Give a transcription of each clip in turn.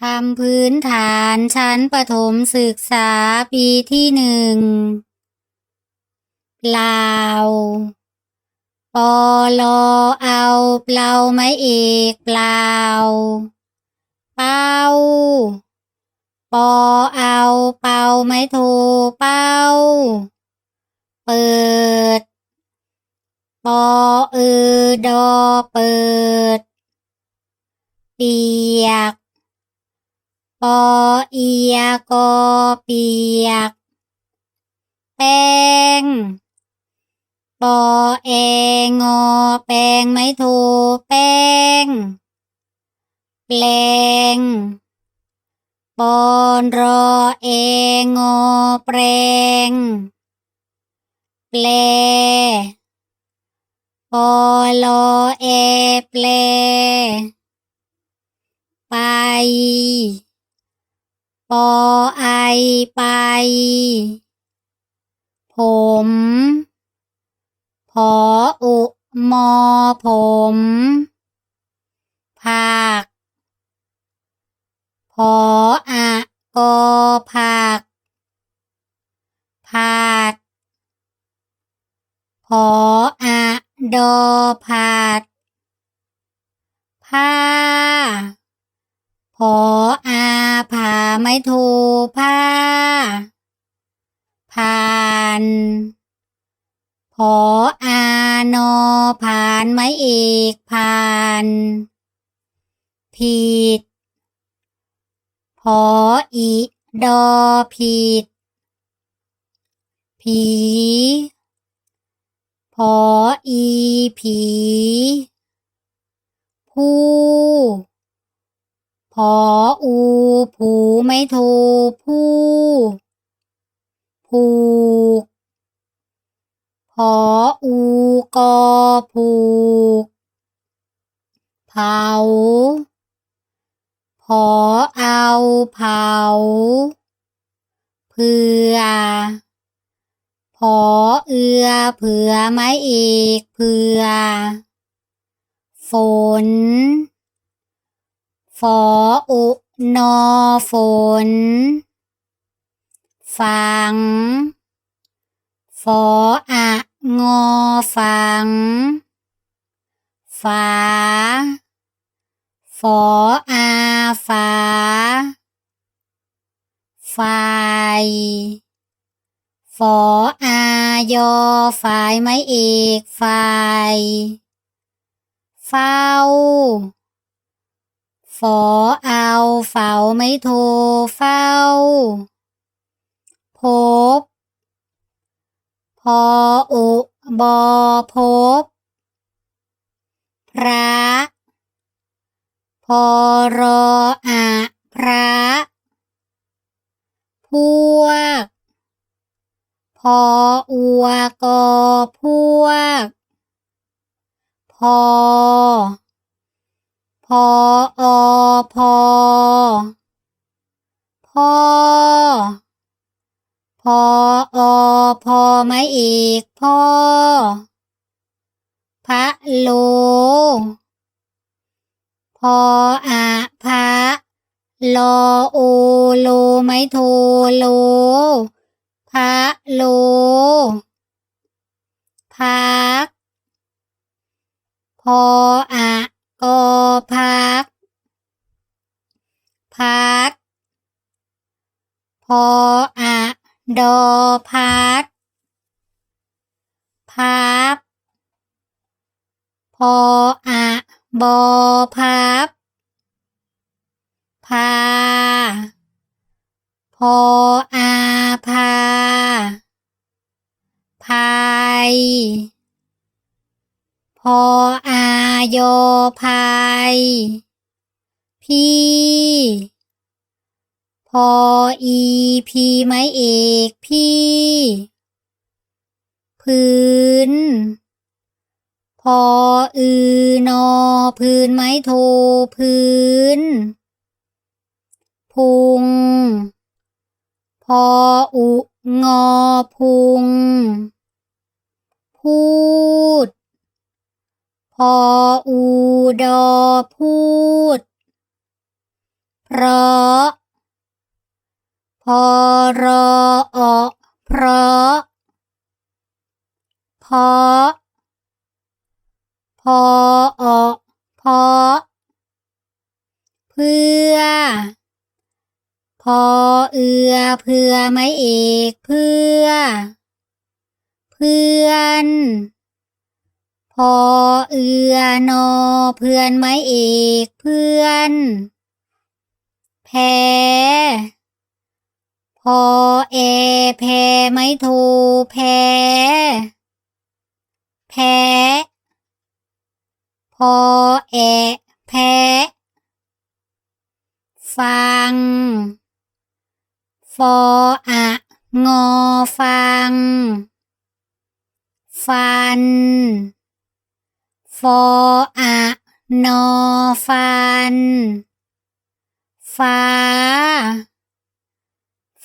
คำพื้นฐานชั้นประถมศึกษาปีที่หนึ่งเปล่าปอลอเอาเปล่าไม้เอกเปล่าเป้าปอเอาเป่าไม้โทเป้า เปิด ปอเออดอเปิด เปียก อเอียกอเปียก แป้งปอแองอแป้งไม้โทแป้ง แปลงปอนรอเองอแปลง แปลปอลอเอแปล ปอไอไป ผม พออุมอผมผักพออะกอผักผัดพออะดอผัดผ้า พออาผ่า ไม้โทผ้าผ่านพออานอผ่านไม้เอกผ่านผิดพออีดอผิดผีพออีผีผู้ พออูผูไม่โทผู้ผูกพออูกอผูกเผาพอเอาเผาเพื่อพอเอือเผื่อไม้เอกเผื่อฝน ออุนอฝนฟังฟออะงอฟังฝาฟออาฝาไฟฟออายอฝ่ายไม้เอกฝ่ายเฝ้า ฟอเอาเฝ้าไม่โทเฝ้า พบ พออุบอพบ พระ พอรออะพระ พวก พออัวกอพวก พอ พออพอพ่อพออพอไม้เอกพ่อพระโลพออะพระลอโอโลไม้โทโลพระโลพักพออะ พัก พัดพออะดอพัดพับ พออะบอพับ พา พออาพา พาย พอ ยอพายพี่ พออีพีไม้เอกพี่ พื้น พออือนอพื้นไม้โทพื้น พุง พออุงอพุง พูด พออูดอพูด เพราะ พอรออเพราะเพราะพออเพราะ เพื่อ พอเอือเพื่อไม่เอกเพื่อ เพื่อน พอเอือนอเพื่อนไม่เอกเพื่อนแพพอแอแพไม่โทแพแพ้พอแอแพ้ฟัง ฟออะงอฟัง ฟัน ฟออะนอฟัน ฟ้า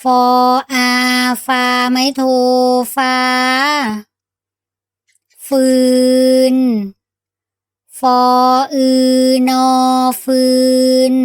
ฟออาฟ้าไม่โทฟ้า ฟืน ฟออือนอฟืน